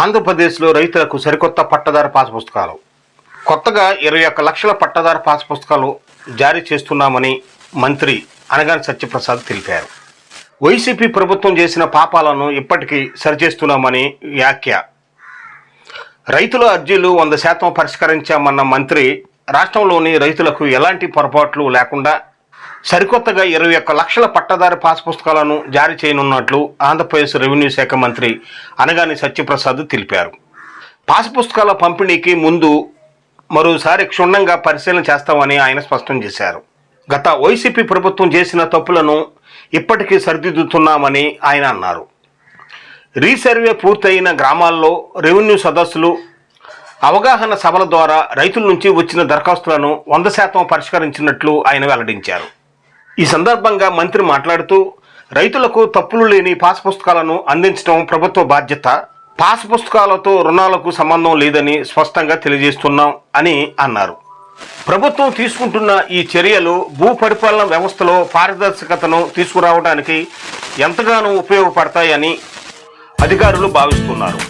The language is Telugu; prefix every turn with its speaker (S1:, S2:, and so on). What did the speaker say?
S1: ఆంధ్రప్రదేశ్లో రైతులకు సరికొత్త పట్టదారు పాస్ పుస్తకాలు కొత్తగా ఇరవై ఒక్క లక్షల పట్టదారు పాస్ పుస్తకాలు జారీ చేస్తున్నామని మంత్రి అనగాని సత్యప్రసాద్ తెలిపారు. వైసీపీ ప్రభుత్వం చేసిన పాపాలను ఇప్పటికీ సరిచేస్తున్నామని వ్యాఖ్య. రైతుల అర్జీలు వంద శాతం పరిష్కరించామన్న మంత్రి రాష్ట్రంలోని రైతులకు ఎలాంటి పొరపాట్లు లేకుండా సరికొత్తగా ఇరవై ఒక్క లక్షల పట్టదారి పాస్ పుస్తకాలను జారీ చేయనున్నట్లు ఆంధ్రప్రదేశ్ రెవెన్యూ శాఖ మంత్రి అనగాని సత్యప్రసాద్ తెలిపారు. పాస్ పుస్తకాల పంపిణీకి ముందు మరోసారి క్షుణ్ణంగా పరిశీలన చేస్తామని ఆయన స్పష్టం చేశారు. గత వైసీపీ ప్రభుత్వం చేసిన తప్పులను ఇప్పటికీ సరిదిద్దుతున్నామని ఆయన అన్నారు. రీసర్వే పూర్తయిన గ్రామాల్లో రెవెన్యూ సదస్సులు అవగాహన సభల ద్వారా రైతుల నుంచి వచ్చిన దరఖాస్తులను వంద శాతం పరిష్కరించినట్లు ఆయన వెల్లడించారు. ఈ సందర్భంగా మంత్రి మాట్లాడుతూ రైతులకు తప్పులు లేని పాస్ పుస్తకాలను అందించడం ప్రభుత్వ బాధ్యత. పాస్ పుస్తకాలతో రుణాలకు సంబంధం లేదని స్పష్టంగా తెలియజేస్తున్నాం అని అన్నారు. ప్రభుత్వం తీసుకుంటున్న ఈ చర్యలు భూ పరిపాలన వ్యవస్థలో పారదర్శకతను తీసుకురావడానికి ఎంతగానో ఉపయోగపడతాయని అధికారులు భావిస్తున్నారు.